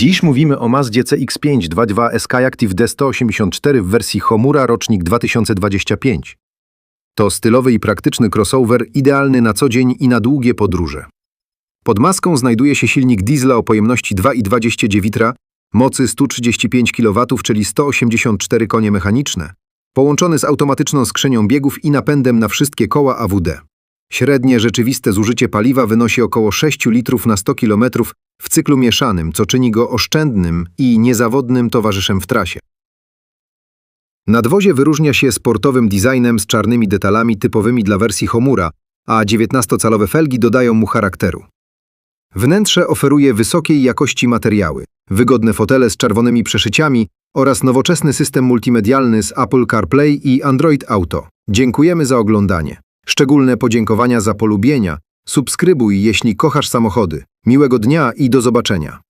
Dziś mówimy o Mazdzie CX-5 2.2 Skyactiv D184 w wersji Homura rocznik 2025. To stylowy i praktyczny crossover idealny na co dzień i na długie podróże. Pod maską znajduje się silnik diesla o pojemności 2,29 litra, mocy 135 kW, czyli 184 konie mechaniczne, połączony z automatyczną skrzynią biegów i napędem na wszystkie koła AWD. Średnie rzeczywiste zużycie paliwa wynosi około 6 litrów na 100 km w cyklu mieszanym, co czyni go oszczędnym i niezawodnym towarzyszem w trasie. Nadwozie wyróżnia się sportowym designem z czarnymi detalami typowymi dla wersji Homura, a 19-calowe felgi dodają mu charakteru. Wnętrze oferuje wysokiej jakości materiały, wygodne fotele z czerwonymi przeszyciami oraz nowoczesny system multimedialny z Apple CarPlay i Android Auto. Dziękujemy za oglądanie. Szczególne podziękowania za polubienia. Subskrybuj, jeśli kochasz samochody. Miłego dnia i do zobaczenia.